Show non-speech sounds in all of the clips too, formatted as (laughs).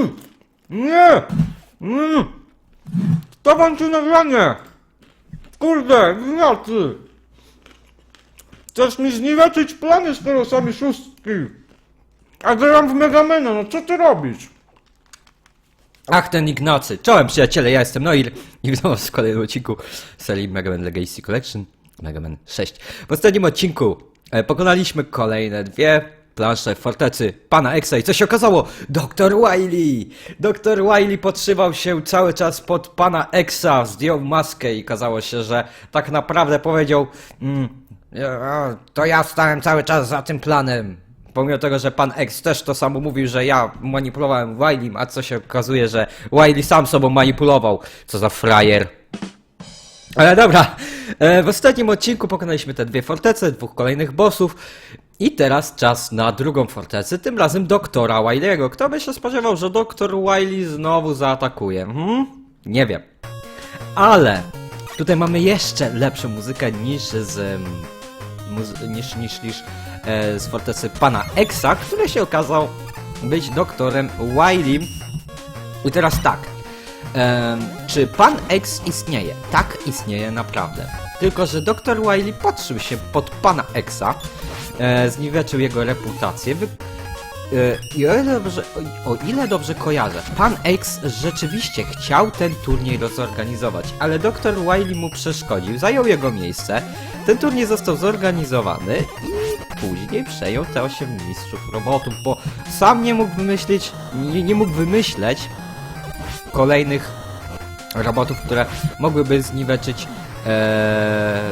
Mm, nie! Mm. Stawam ci nagranie! Kurde, winiaty! Chcesz mi zniweczyć plany z kolosami szóstki? A gram w Megamena, no co ty robisz? Ach, ten Ignacy. Czołem przyjaciele, ja jestem Noir i (laughs) witam w kolejnym odcinku serii Mega Man Legacy Collection Mega Man 6. W ostatnim odcinku e, pokonaliśmy kolejne dwie plansze fortecy pana Exa i co się okazało? Doktor Wily! Doktor Wily podszywał się cały czas pod pana Exa, zdjął maskę i okazało się, że tak naprawdę powiedział mm, to ja stałem cały czas za tym planem. Pomimo tego, że pan X też to samo mówił, że ja manipulowałem Wiley, a co się okazuje, że Wiley sam sobą manipulował. Co za frajer. Ale dobra, e, w ostatnim odcinku pokonaliśmy te dwie fortece, dwóch kolejnych bossów i teraz czas na drugą fortecę, tym razem doktora Wiley'ego. Kto by się spodziewał, że doktor Wiley znowu zaatakuje? Hmm? Nie wiem. Ale tutaj mamy jeszcze lepszą muzykę niż z niż, niż, niż e, z fortecy pana Exa, który się okazał być doktorem Wiley. I teraz tak. em, czy pan X istnieje? Tak, istnieje naprawdę. Tylko, że doktor Wiley podszył się pod pana Exa, e, zniweczył jego reputację, wy, E, I o ile, dobrze, o ile dobrze kojarzę, pan X rzeczywiście chciał ten turniej rozorganizować, ale dr Wiley mu przeszkodził, zajął jego miejsce, ten turniej został zorganizowany i później przejął te 8 mistrzów robotów, bo sam nie mógł wymyślić, nie, nie mógł wymyśleć kolejnych robotów, które mogłyby zniweczyć e,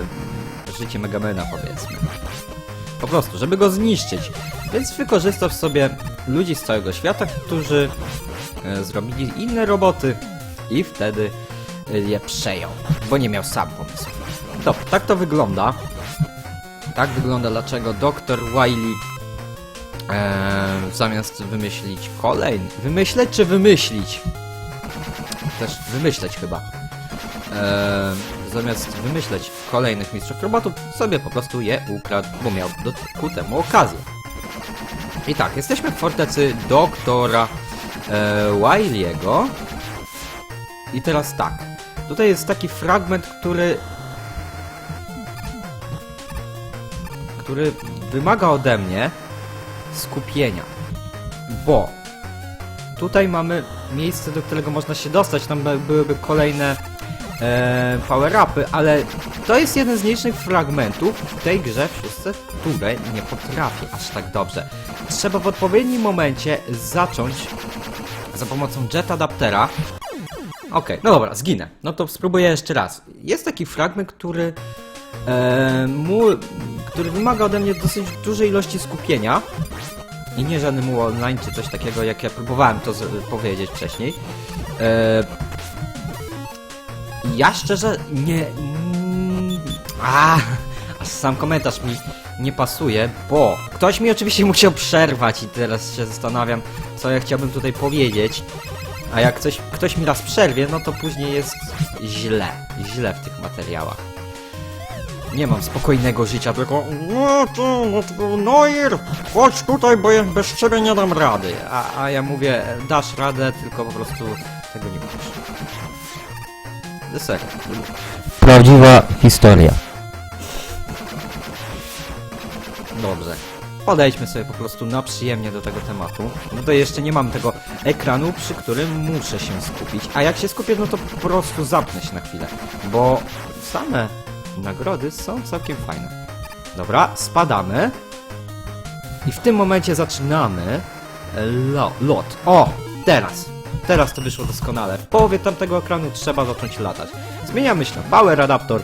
życie Megamena powiedzmy. Po prostu, żeby go zniszczyć. Więc wykorzystał sobie ludzi z całego świata, którzy e, zrobili inne roboty i wtedy e, je przejął, bo nie miał sam pomysłów. Dobra, tak to wygląda. Tak wygląda, dlaczego dr Wiley e, zamiast wymyślić kolejny... Wymyśleć czy wymyślić? Też wymyśleć chyba. E, zamiast wymyśleć kolejnych mistrzów robotów, sobie po prostu je ukradł, bo miał do ku temu okazję. I tak, jesteśmy w fortecy doktora e, Wiley'ego. I teraz tak. Tutaj jest taki fragment, który. który wymaga ode mnie skupienia. Bo tutaj mamy miejsce, do którego można się dostać. Tam by- byłyby kolejne e, power-upy, ale to jest jeden z mniejszych fragmentów w tej grze w szóstce, które nie potrafię aż tak dobrze. Trzeba w odpowiednim momencie zacząć za pomocą jet adaptera. Okej, no dobra, zginę. No to spróbuję jeszcze raz. Jest taki fragment, który e, mu, który wymaga ode mnie dosyć dużej ilości skupienia. I nie żadny mu online czy coś takiego, jak ja próbowałem to powiedzieć wcześniej. E, ja szczerze nie. A, aż sam komentarz mi nie pasuje, bo ktoś mi oczywiście musiał przerwać i teraz się zastanawiam, co ja chciałbym tutaj powiedzieć. A jak coś, ktoś mi raz przerwie, no to później jest źle. Źle w tych materiałach. Nie mam spokojnego życia, tylko no to, no to Noir, chodź tutaj, bo ja bez ciebie nie dam rady. A, a ja mówię, dasz radę, tylko po prostu tego nie Serio. Prawdziwa historia. Dobrze. Podejdźmy sobie po prostu na przyjemnie do tego tematu. No to jeszcze nie mam tego ekranu, przy którym muszę się skupić. A jak się skupię, no to po prostu zapnę się na chwilę. Bo same nagrody są całkiem fajne. Dobra, spadamy. I w tym momencie zaczynamy lo lot. O! Teraz! Teraz to wyszło doskonale. W połowie tamtego ekranu trzeba zacząć latać. Zmieniamy się na Power Adaptor.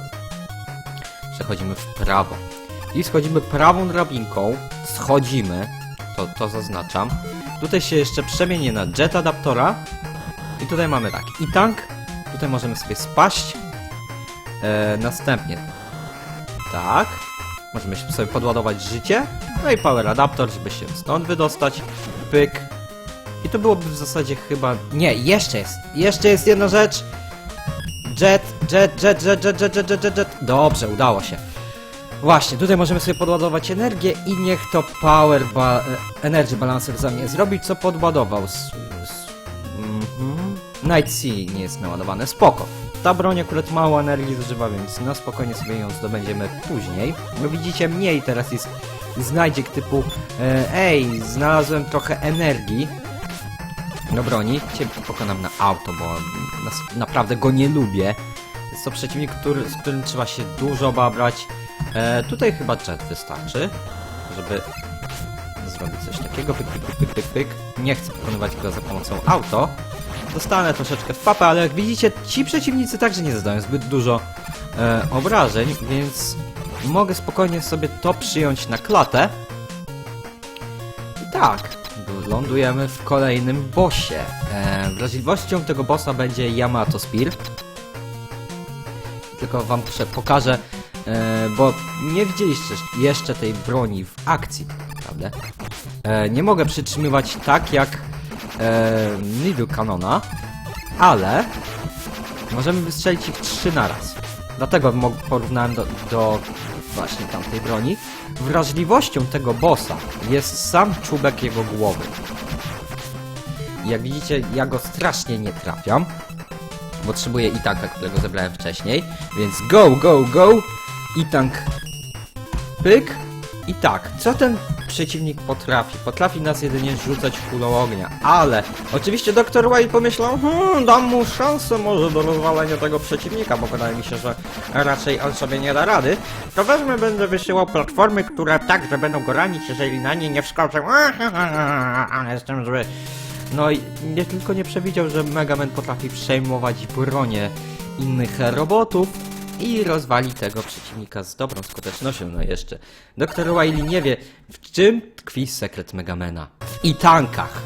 Przechodzimy w prawo. I schodzimy prawą drabinką. Schodzimy. To, to zaznaczam. Tutaj się jeszcze przemienię na jet adaptora. I tutaj mamy tak. I tank. Tutaj możemy sobie spaść. E, następnie. Tak. Możemy sobie podładować życie. No i power adapter, żeby się stąd wydostać. Pyk. To byłoby w zasadzie chyba... Nie, jeszcze jest. Jeszcze jest jedna rzecz. Jet, jet, jet, jet, jet, jet, jet, jet, jet, jet. Dobrze, udało się. Właśnie, tutaj możemy sobie podładować energię i niech to Power ba e, Energy Balancer za mnie zrobi, co podładował. S s Night Sea nie jest naładowane, spoko. Ta broń akurat mało energii zużywa, więc no spokojnie sobie ją zdobędziemy później. No widzicie, mniej teraz jest znajdziek typu e, ej, znalazłem trochę energii do broni. Cię pokonam na auto, bo nas, naprawdę go nie lubię. Jest to przeciwnik, który, z którym trzeba się dużo babrać. E, tutaj chyba jet wystarczy, żeby zrobić coś takiego. Pyk, pyk, pyk, pyk, pyk. Nie chcę pokonywać go za pomocą auto. Dostanę troszeczkę w papę, ale jak widzicie, ci przeciwnicy także nie zadają zbyt dużo e, obrażeń, więc mogę spokojnie sobie to przyjąć na klatę. I tak, lądujemy w kolejnym bossie. E, wrażliwością tego bossa będzie Yamato Spear. Tylko wam pokażę, e, bo nie widzieliście jeszcze tej broni w akcji, prawda? E, nie mogę przytrzymywać tak jak e, Nidu Kanona, ale możemy wystrzelić ich trzy na raz. Dlatego porównałem do, do właśnie tamtej broni. Wrażliwością tego bossa jest sam czubek jego głowy. Jak widzicie, ja go strasznie nie trafiam. Potrzebuję i tanka, którego zebrałem wcześniej. Więc go, go, go! I tank. Pyk. I tak, co ten przeciwnik potrafi? Potrafi nas jedynie rzucać kulą ognia, ale oczywiście Dr. White pomyślał, hmm, dam mu szansę może do rozwalenia tego przeciwnika, bo wydaje mi się, że raczej on sobie nie da rady. To wezmę, będę wysyłał platformy, które także będą go ranić, jeżeli na nie nie wskoczę. (laughs) Jestem zły. No i nie tylko nie przewidział, że Mega Man potrafi przejmować bronię innych robotów i rozwali tego przeciwnika z dobrą skutecznością. No jeszcze. Dr. Wily nie wie, w czym tkwi sekret Megamena. I tankach.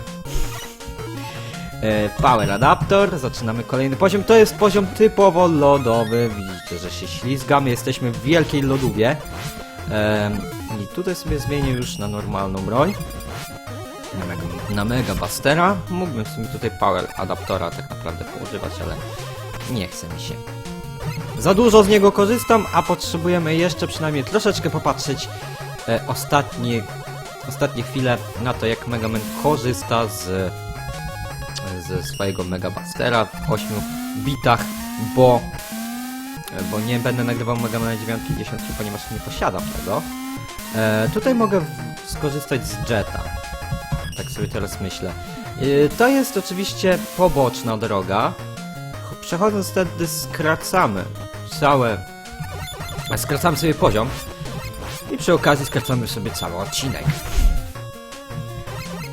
E, Power Adapter, zaczynamy kolejny poziom. To jest poziom typowo lodowy. Widzicie, że się ślizgamy, jesteśmy w wielkiej lodówie. Em, I tutaj sobie zmienię już na normalną broń. Na Mega, na Mega Bustera. Mógłbym w sumie tutaj Power Adaptora tak naprawdę poużywać, ale nie chce mi się. Za dużo z niego korzystam, a potrzebujemy jeszcze przynajmniej troszeczkę popatrzeć e, ostatnie, ostatnie chwile na to, jak Mega Man korzysta z, ze swojego Mega Bustera w 8 bitach, bo, e, bo nie będę nagrywał Mega Man 9 i 10, ponieważ nie posiadam tego. E, tutaj mogę skorzystać z Jetta. Tak sobie teraz myślę. E, to jest oczywiście poboczna droga, Przechodząc wtedy skracamy całe... Skracamy sobie poziom i przy okazji skracamy sobie cały odcinek.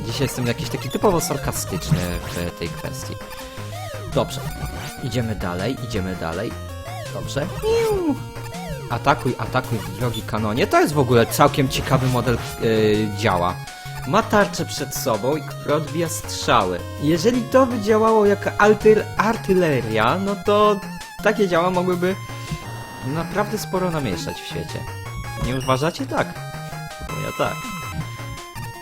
Dzisiaj jestem jakiś taki typowo sarkastyczny w tej kwestii. Dobrze. Idziemy dalej, idziemy dalej. Dobrze. Atakuj, atakuj, drogi kanonie. To jest w ogóle całkiem ciekawy model yy, działa. Ma tarczę przed sobą, i odbija strzały. Jeżeli to by działało jako artyleria, no to takie działa mogłyby naprawdę sporo namieszać w świecie. Nie uważacie tak? Bo ja tak.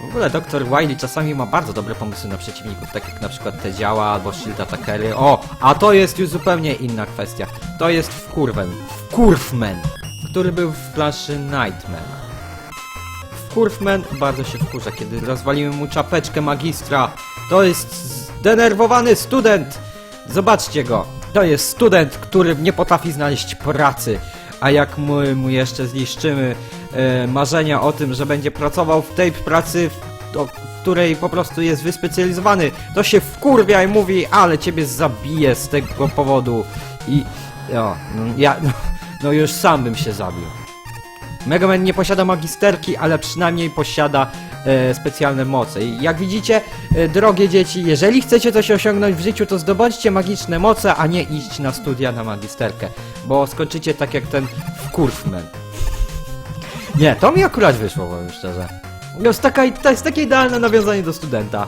W ogóle Dr. Wily czasami ma bardzo dobre pomysły na przeciwników, tak jak na przykład te działa albo shield attackery. O, a to jest już zupełnie inna kwestia. To jest wkurwen, wkurwman, który był w planszy Nightman. Kurfman bardzo się wkurza, kiedy rozwalimy mu czapeczkę magistra. To jest zdenerwowany student! Zobaczcie go! To jest student, który nie potrafi znaleźć pracy. A jak my mu jeszcze zniszczymy e, marzenia o tym, że będzie pracował w tej pracy, do, której po prostu jest wyspecjalizowany, to się wkurwia i mówi, ale ciebie zabiję z tego powodu. I... O, no, ja... No, no już sam bym się zabił. Mega Man nie posiada magisterki, ale przynajmniej posiada e, specjalne moce. I jak widzicie, e, drogie dzieci, jeżeli chcecie coś osiągnąć w życiu, to zdobądźcie magiczne moce, a nie iść na studia na magisterkę. Bo skończycie tak jak ten wkurwman. Nie, to mi akurat wyszło, powiem szczerze. To jest, taka, to jest takie idealne nawiązanie do studenta,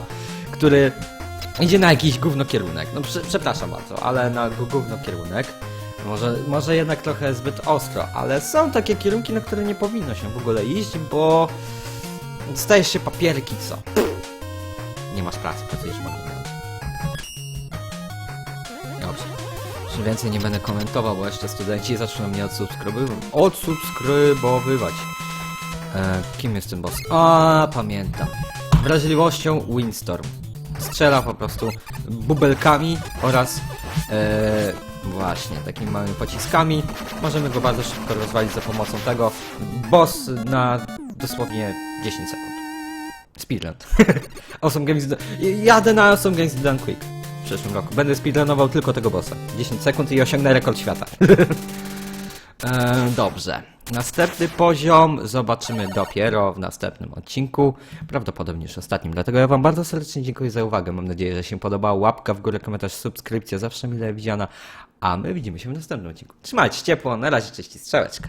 który idzie na jakiś gówno kierunek. No prze, przepraszam bardzo, ale na gówno kierunek. Może, może jednak trochę zbyt ostro, ale są takie kierunki, na które nie powinno się w ogóle iść, bo stajesz się papierki, co? Nie masz pracy, mogę mieć. Dobrze. Już więcej nie będę komentował, bo jeszcze studenci zaczną mnie odsubskrybowywać. Odsubskrybowywać. E, kim jest ten boss? A, pamiętam. Wrażliwością Windstorm. strzela po prostu bubelkami oraz e, właśnie takimi małymi pociskami. Możemy go bardzo szybko rozwalić za pomocą tego. Boss na dosłownie 10 sekund. Speedrun. (laughs) awesome Games... Jadę na Awesome Games Done Quick w przyszłym roku. Będę speedrunował tylko tego bossa. 10 sekund i osiągnę rekord świata. (laughs) E, dobrze. Następny poziom zobaczymy dopiero w następnym odcinku. Prawdopodobnie już ostatnim. Dlatego ja Wam bardzo serdecznie dziękuję za uwagę. Mam nadzieję, że się podobało. Łapka w górę, komentarz, subskrypcja zawsze mile widziana. A my widzimy się w następnym odcinku. Trzymajcie się ciepło. Na razie, cześć i strzałeczka.